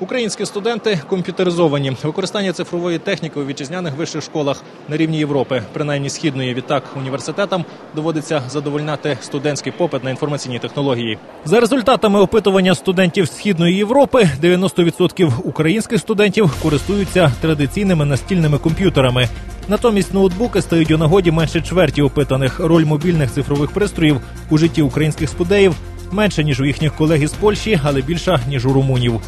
Українські студенти комп'ютеризовані. Використання цифрової техніки у вітчизняних вищих школах на рівні Європи, принаймні східної. Відтак університетам доводиться задовольняти студентський попит на інформаційні технології. За результатами опитування студентів східної Європи, 90% українських студентів користуються традиційними настільними комп'ютерами. Натомість ноутбуки стають у нагоді менше чверті опитаних. Роль мобільних цифрових пристроїв у житті українських студеїв менше ніж у їхніх колег із Польщі, але більша ніж у румунів.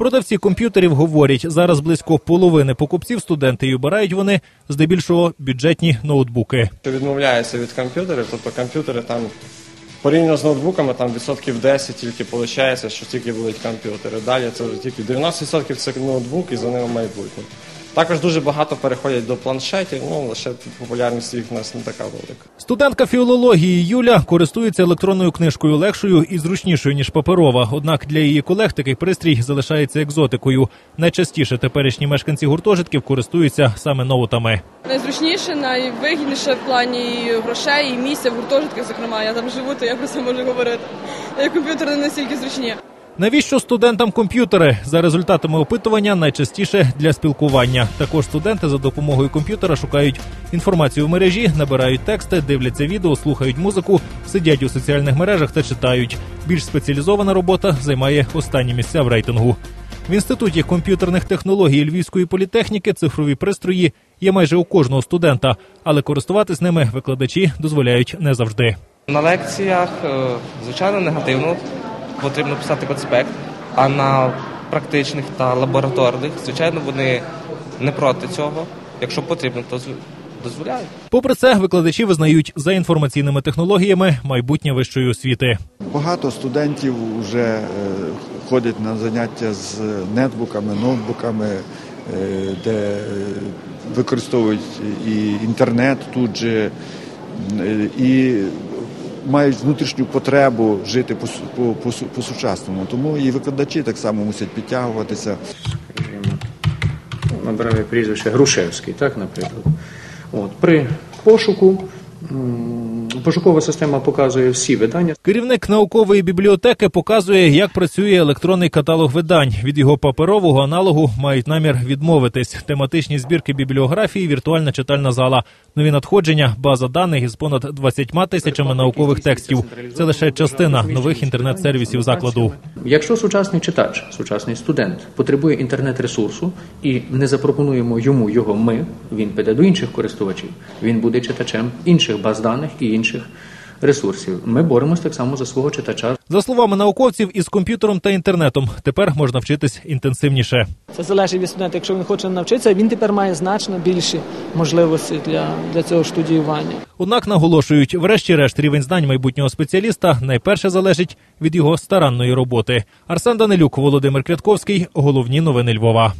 Продавці комп'ютерів говорять, зараз близько половини покупців студенти і обирають вони здебільшого бюджетні ноутбуки. Відмовляються від комп'ютерів, тобто комп'ютери там порівняно з ноутбуками, там відсотків 10 тільки виходить, що тільки будуть комп'ютери. Далі це вже тільки 90% це ноутбук і за ними майбутнє. Також дуже багато переходять до планшетів, ну лише популярність їх у нас не така велика. Студентка філології Юля користується електронною книжкою легшою і зручнішою ніж паперова. Однак для її колег такий пристрій залишається екзотикою. Найчастіше теперішні мешканці гуртожитків користуються саме ноутами. Найзручніше, найвигідніше в плані грошей і місця в гуртожитках, зокрема. Я там живу, то я про це можу говорити. Комп'ютери не настільки зручні. Навіщо студентам комп'ютери? За результатами опитування найчастіше для спілкування. Також студенти за допомогою комп'ютера шукають інформацію в мережі, набирають тексти, дивляться відео, слухають музику, сидять у соціальних мережах та читають. Більш спеціалізована робота займає останні місця в рейтингу. В інституті комп'ютерних технологій Львівської політехніки цифрові пристрої є майже у кожного студента, але користуватись ними викладачі дозволяють не завжди. На лекціях, е, звичайно, негативно потрібно писати конспект, а на практичних та лабораторних, звичайно, вони не проти цього. Якщо потрібно, то зв- дозволяють. Попри це, викладачі визнають за інформаційними технологіями майбутнє вищої освіти. Багато студентів вже е, ходять на заняття з нетбуками, ноутбуками, е, де е, використовують і інтернет тут же, і мають внутрішню потребу жити по сучасному. Тому і викладачі так само мусять підтягуватися. Набрав прізвище Грушевський, так, наприклад. От, при пошуку пошукова система показує всі видання. Керівник наукової бібліотеки показує, як працює електронний каталог видань. Від його паперового аналогу мають намір відмовитись. Тематичні збірки бібліографії, віртуальна читальна зала, нові надходження, база даних із понад 20 тисячами наукових текстів. Це лише частина нових інтернет-сервісів закладу. Якщо сучасний читач, сучасний студент потребує інтернет-ресурсу і не запропонуємо йому його ми, він піде до інших користувачів. Він буде читачем інших баз даних і інших ресурсів. Ми боремось так само за свого читача. За словами науковців, із комп'ютером та інтернетом тепер можна вчитись інтенсивніше. Це залежить від студента. Якщо він хоче навчитися, він тепер має значно більші можливості для, для цього студіювання. Однак наголошують, врешті-решт рівень знань майбутнього спеціаліста найперше залежить від його старанної роботи. Арсен Данилюк, Володимир Крятковський. Головні новини Львова.